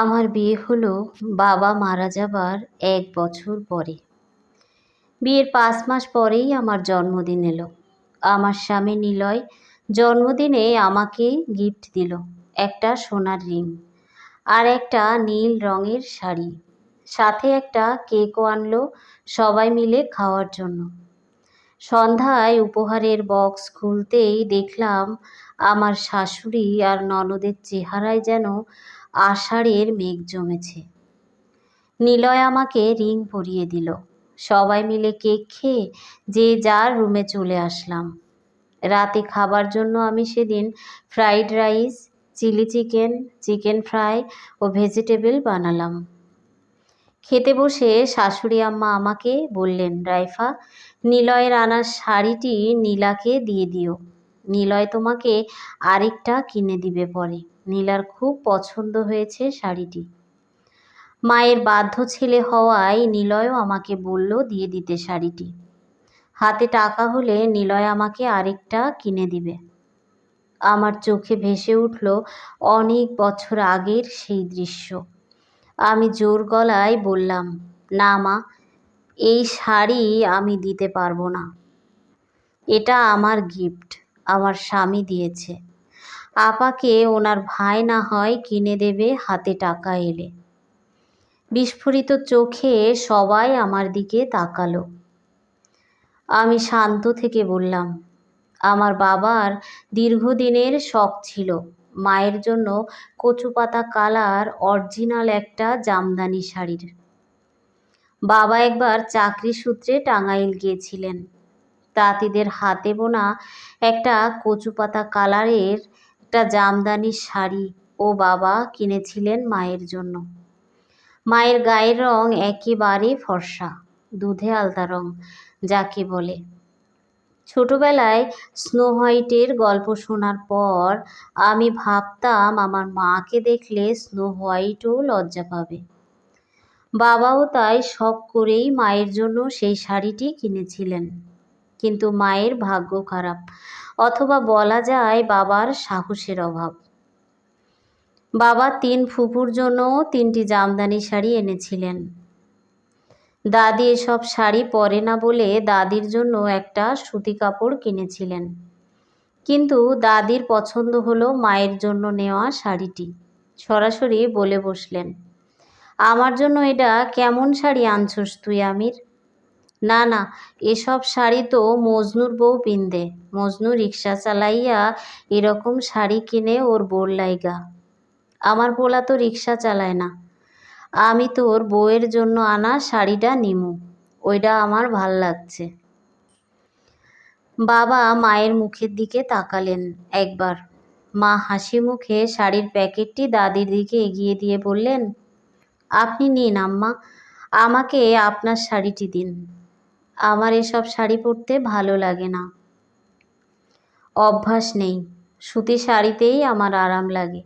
আমার বিয়ে হলো বাবা মারা যাবার এক বছর পরে। বিয়ের পাঁচ মাস পরেই আমার জন্মদিন এলো। আমার স্বামী নিলয় জন্মদিনে আমাকে গিফট দিল, একটা সোনার রিং আর একটা নীল রঙের শাড়ি। সাথে একটা কেকও আনলো সবাই মিলে খাওয়ার জন্য। সন্ধ্যায় উপহারের বক্স খুলতেই দেখলাম আমার শাশুড়ি আর ননদের চেহারায় যেন আষাঢ়ের মেঘ জমেছে। নিলয় আমাকে রিং পরিয়ে দিল। সবাই মিলে কেক খেয়ে যে যার রুমে চলে আসলাম। রাতে খাবার জন্য আমি সেদিন fried rice chilli chicken chicken fry ও ভেজিটেবল বানালাম। খেতে বসে শাশুড়ি আম্মা আমাকে বললেন, রাইফা, নিলয়ের আনার শাড়িটি নীলাকে দিয়ে দিও। নিলয় তোমাকে আরেকটা কিনে দিবে পরে। নীলার খুব পছন্দ হয়েছে শাড়িটি। মায়ের বাধ্য ছেলে হওয়ায় নিলয়ও আমাকে বলল দিয়ে দিতে শাড়িটি। হাতে টাকা হলে নিলয় আমাকে আরেকটা কিনে দিবে। আমার চোখে ভেসে উঠল অনেক বছর আগের সেই দৃশ্য। আমি জোর গলায় বললাম, না মা, এই শাড়ি আমি দিতে পারব না। এটা আমার গিফট, আমার স্বামী দিয়েছে। আপাকে ওনার ভাই না হয় কিনে দেবে হাতে টাকা এলে। বিস্ফোরিত চোখে সবাই আমার দিকে তাকালো। আমি শান্ত থেকে বললাম, আমার বাবার দীর্ঘদিনের শখ ছিল। মায়ের জন্য কচু পাতা কালার অরিজিনাল একটা জামদানি শাড়ির। বাবা একবার চাকরি সূত্রে টাঙ্গাইল গিয়েছিলেন। তাঁতিদের হাতে বোনা একটা কচু পাতা কালারের একটা জামদানি শাড়ি ও বাবা কিনেছিলেন মায়ের জন্য। মায়ের গায়ের রং একেবারে ফর্সা, দুধে আলতা রং, যাকে বলে। ছোটবেলায় স্নো হোয়াইটের গল্প শোনার পর আমি ভাবতাম আমার মাকে দেখলে স্নো হোয়াইটও লজ্জা পাবে। বাবাও তাই শখ করেই মায়ের জন্য সেই শাড়িটি কিনেছিলেন। কিন্তু মায়ের ভাগ্য খারাপ। অথবা বলা যায় বাবার সাহসের অভাব। বাবা তিন ফুপুর জন্য তিনটি জামদানি শাড়ি এনেছিলেন। দাদি এসব শাড়ি পরে না বলে দাদির জন্য একটা সুতি কাপড় কিনেছিলেন। কিন্তু দাদির পছন্দ হলো মায়ের জন্য নেওয়া শাড়িটি। সরাসরি বলে বসলেন, আমার জন্য এটা কেমন শাড়ি আনছস তুই আমির? না না, এসব শাড়ি তো মজনুর বউ পিন্দে। মজনু রিক্সা চালাইয়া এরকম শাড়ি কিনে ওর বোর লাইগা। আমার পোলা তো রিক্সা চালায় না। আমি তোর বউয়ের জন্য আনা শাড়িটা নিমু। ওইটা আমার ভালো লাগছে। বাবা মায়ের মুখের দিকে তাকালেন একবার। মা হাসি মুখে শাড়ির প্যাকেটটি দাদির দিকে এগিয়ে দিয়ে বললেন, আপনি নিন আম্মা, আমাকে আপনার শাড়িটি দিন। আমার এসব শাড়ি পরতে ভালো লাগে না। অভ্যাস নেই। সুতি শাড়িতেই আমার আরাম লাগে।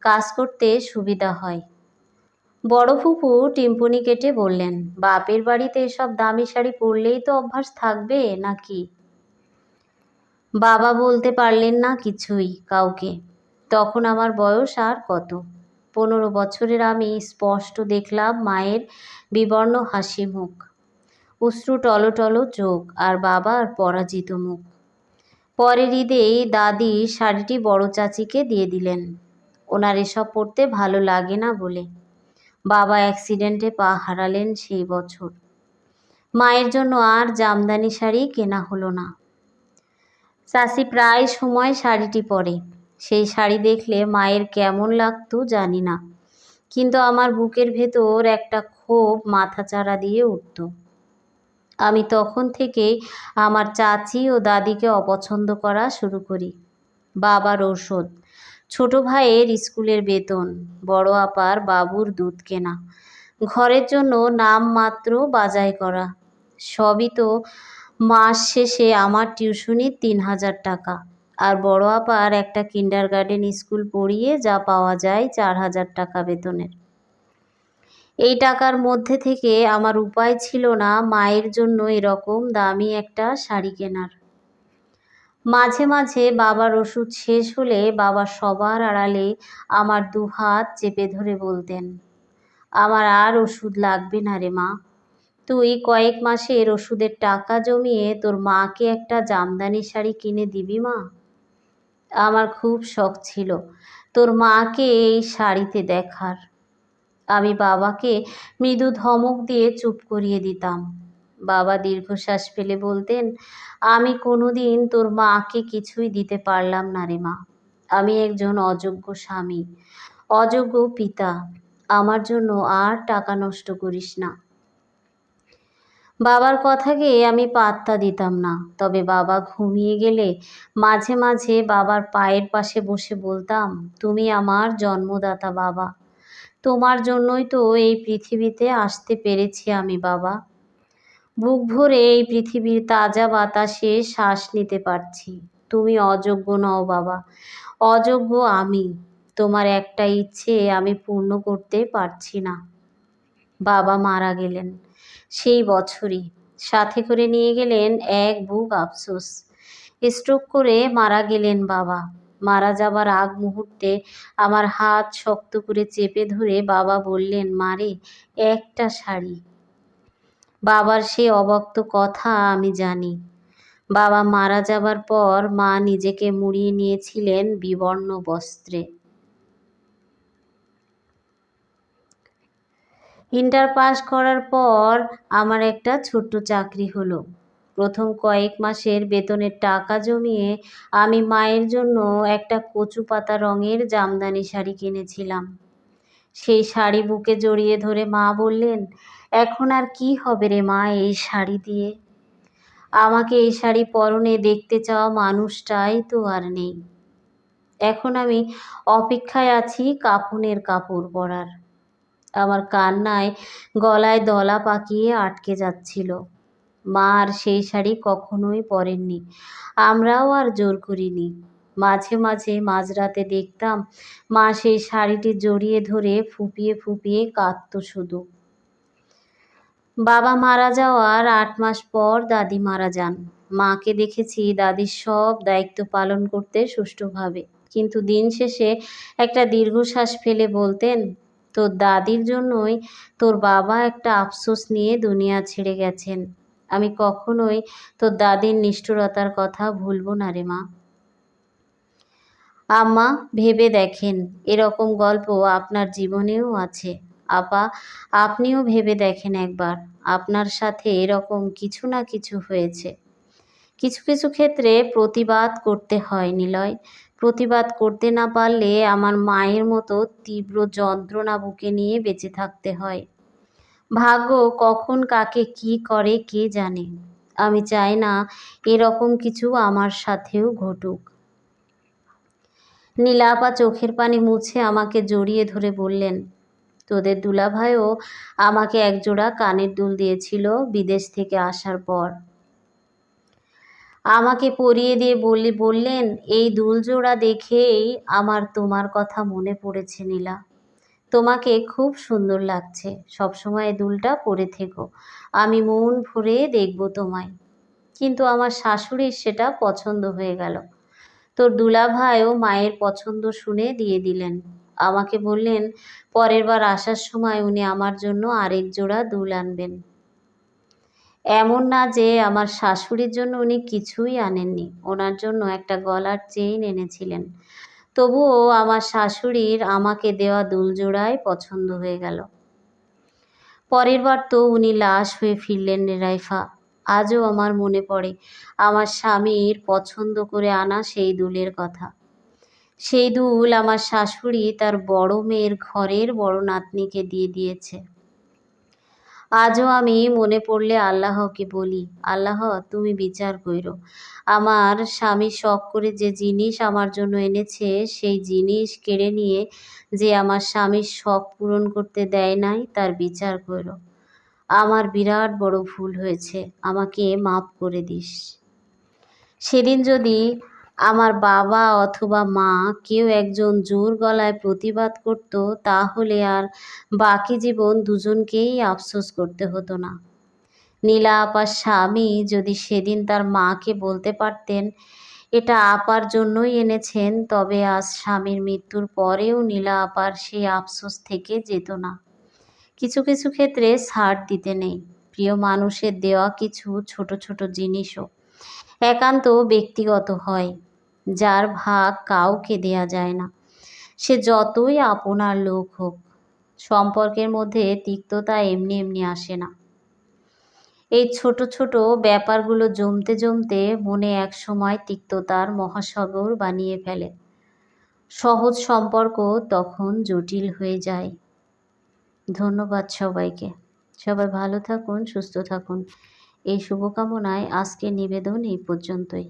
কাজ করতে সুবিধা হয়। বড় ফুপু টিম্পুনি কেটে বললেন, বাপের বাড়িতে এসব দামি শাড়ি পরলেই তো অভ্যাস থাকবে নাকি? বাবা বলতে পারলেন না কিছুই কাউকে। তখন আমার বয়স আর কত? পনেরো বছরের আমি স্পষ্ট দেখলাম মায়ের বিবর্ণ হাসি মুখ। অশ্রু টলো চোখ, আর বাবার পরাজিত মুখ। পরের ঈদেই দাদি শাড়িটি বড় চাচিকে দিয়ে দিলেন। ওনার এসব পরতে ভালো লাগে না বলে। বাবা অ্যাক্সিডেন্টে পা হারালেন সেই বছর। মায়ের জন্য আর জামদানি শাড়ি কেনা হলো না। চাষি প্রায় সময় শাড়িটি পরে। সেই শাড়ি দেখলে মায়ের কেমন লাগতো জানি না। কিন্তু আমার বুকের ভেতর একটা ক্ষোভ মাথাচাড়া দিয়ে উঠত। আমি তখন থেকেই আমার চাচি ও দাদিকে অপছন্দ করা শুরু করি। বাবার ঔষধ। ছোট ভাইয়ের স্কুলের বেতন। বড় আপার বাবুর দুধ কেনা। ঘরের জন্য নাম মাত্র বাজাই করা। সবই তো মাস শেষে আমার টিউশনির তিন হাজার টাকা। আর বড় আপার একটা কিন্ডার গার্ডেন স্কুল পড়িয়ে যা পাওয়া যায় চার হাজার টাকা বেতনের। এই টাকার মধ্যে থেকে আমার উপায় ছিল না মায়ের জন্য এরকম দামি একটা শাড়ি কেনার। মাঝে মাঝে বাবার ওষুধ শেষ হলে বাবা সবার আড়ালে আমার দু হাত চেপে ধরে বলতেন, আমার আর ওষুধ লাগবে না রে মা। তুই কয়েক মাসের ওষুধের টাকা জমিয়ে তোর মাকে একটা জামদানি শাড়ি কিনে দিবি মা? আমার খুব শখ ছিল তোর মাকে এই শাড়িতে দেখার। আমি বাবাকে মৃদু ধমক দিয়ে চুপ করিয়ে দিতাম। বাবা দীর্ঘশ্বাস ফেলে বলতেন, আমি কোনোদিন তোর মাকে কিছুই দিতে পারলাম না রে মা। আমি একজন অযোগ্য স্বামী, অযোগ্য পিতা। আমার জন্য আর টাকা নষ্ট করিস না। বাবার কথাকে আমি পাত্তা দিতাম না। তবে বাবা ঘুমিয়ে গেলে মাঝে মাঝে বাবার পায়ের পাশে বসে বলতাম, তুমি আমার জন্মদাতা বাবা। তোমার জন্যই তো এই পৃথিবীতে আসতে পেরেছি আমি, বাবা। বুক ভরে এই পৃথিবীর তাজা বাতাসে শ্বাস নিতে পারছি। তুমি অযোগ্য নও, বাবা। অযোগ্য আমি। তোমার একটা ইচ্ছে আমি পূর্ণ করতে পারছি না। বাবা মারা গেলেন সেই বছরই। সাথে করে নিয়ে গেলেন এক বুক আফসোস। স্ট্রোক করে মারা গেলেন বাবা। মারা যাবার আগ মুহূর্তে আমার হাত শক্ত করে চেপে ধরে বাবা বললেন মারে একটা শাড়ি। বাবার সে অবক্ত কথা আমি জানি। বাবা মারা যাবার পর মা নিজেকে মুড়িয়ে নিয়েছিলেন বিবর্ণ বস্ত্রে। ইন্টার পাস করার পর আমার একটা ছোট্ট চাকরি হলো। প্রথম কয়েক মাসের বেতনের টাকা জমিয়ে আমি মায়ের জন্য একটা কচু পাতা রঙের জামদানি শাড়ি কিনেছিলাম। সেই শাড়ি বুকে জড়িয়ে ধরে মা বললেন, এখন আর কি হবে রে মা এই শাড়ি দিয়ে? আমাকে এই শাড়ি পরনে দেখতে চাওয়া মানুষটাই তো আর নেই। এখন আমি অপেক্ষায় আছি কাফনের কাপড় পরার। আমার কান্নায় গলায় দলা পাকিয়ে আটকে যাচ্ছিল। মা আর সেই শাড়ি কখনোই পরেননি। আমরাও আর জোর করিনি। মাঝে মাঝে মাঝরাতে দেখতাম মা সেই শাড়িটি জড়িয়ে ধরে ফুপিয়ে ফুপিয়ে কাঁদত শুধু। বাবা মারা যাওয়ার আট মাস পর দাদি মারা যান। মাকে দেখেছি দাদির সব দায়িত্ব পালন করতে সুষ্ঠুভাবে। কিন্তু দিন শেষে একটা দীর্ঘশ্বাস ফেলে বলতেন, তোর দাদির জন্যই তোর বাবা একটা আফসোস নিয়ে দুনিয়া ছেড়ে গেছেন। আমি কখনোই তোর দাদির নিষ্ঠুরতার কথা ভুলবো না রে মা। আম্মা, ভেবে দেখেন, এরকম গল্প আপনার জীবনেও আছে। আপা, আপনিও ভেবে দেখেন একবার, আপনার সাথে এরকম কিছু না কিছু হয়েছে। কিছু কিছু ক্ষেত্রে প্রতিবাদ করতে হয় নিলয়। প্রতিবাদ করতে না পারলে আমার মায়ের মতো তীব্র যন্ত্রণা বুকে নিয়ে বেঁচে থাকতে হয়। ভাগ্য কখন কাকে কি করে কে জানে। আমি চাই না এরকম কিছু আমার সাথেও ঘটুক। নীলাপা চোখের পানি মুছে আমাকে জড়িয়ে ধরে বললেন, তোদের দুলাভাইও আমাকে একজোড়া কানের দুল দিয়েছিল বিদেশ থেকে আসার পর। আমাকে পরিয়ে দিয়ে বললে বললেন এই দুলজোড়া দেখেই আমার তোমার কথা মনে পড়েছে নীলা। তোমাকে খুব সুন্দর লাগছে। সবসময় দুলটা পরে থেকো। আমি মন ভরে দেখব তোমায়। কিন্তু আমার শাশুড়ির সেটা পছন্দ হয়ে গেল। তোর দুলাভাইও মায়ের পছন্দ শুনে দিয়ে দিলেন। আমাকে বললেন, পরের বার আসার সময় উনি আমার জন্য আরেক জোড়া দুল আনবেন। এমন না যে আমার শাশুড়ির জন্য উনি কিছুই আনেননি। ওনার জন্য একটা গলার চেইন এনেছিলেন। তবুও আমার শাশুড়ির আমাকে দেওয়া দুলজোড়াই পছন্দ হয়ে গেল। পরের বার তো উনি লাশ হয়ে ফিরলেন রেরাইফা আজও আমার মনে পড়ে, আমার স্বামীর পছন্দ করে আনা সেই দুলের কথা। সেই দুল আমার শাশুড়ি তার বড় মেয়ের ঘরের বড় নাতনিকে দিয়ে দিয়েছে। আজও আমি মনে পড়লে আল্লাহকে বলি, আল্লাহ, তুমি বিচার কইরো। আমার স্বামী শখ করে যে জিনিস আমার জন্য এনেছে, সেই জিনিস কেড়ে নিয়ে যে আমার স্বামীর শখ পূরণ করতে দেয় নাই, তার বিচার করো আমার বিরাট বড় ভুল হয়েছে, আমাকে মাফ করে দিস। সেদিন যদি আমার বাবা অথবা মা কেউ একজন জোর গলায় প্রতিবাদ করত, তাহলে আর বাকি জীবন দুজনকেই আফসোস করতে হতো না। নীলা আপার স্বামী যদি সেদিন তার মাকে বলতে পারতেন, এটা আপার জন্যই এনেছেন, তবে আজ স্বামীর মৃত্যুর পরেও নীলা আপার সেই আফসোস থেকে যেত না। কিছু কিছু ক্ষেত্রে ছাড় দিতে নেই। প্রিয় মানুষের দেওয়া কিছু ছোট ছোট জিনিসও। একান্ত ব্যক্তিগত হয়, যার ভাগ কাউকে দেয়া যায় না। সে যতই আপনার লোক হোক, সম্পর্কের মধ্যে তিক্ততা এমনি এমনি আসে না। এই ছোট ছোট ব্যাপারগুলো জমতে জমতে মনে এক সময় তিক্ততার মহাসাগর বানিয়ে ফেলে। সহজ সম্পর্ক তখন জটিল হয়ে যায়। ধন্যবাদ সবাইকে। সবাই ভালো থাকুন, সুস্থ থাকুন। এই শুভকামনায় আজকের নিবেদন এই পর্যন্তই।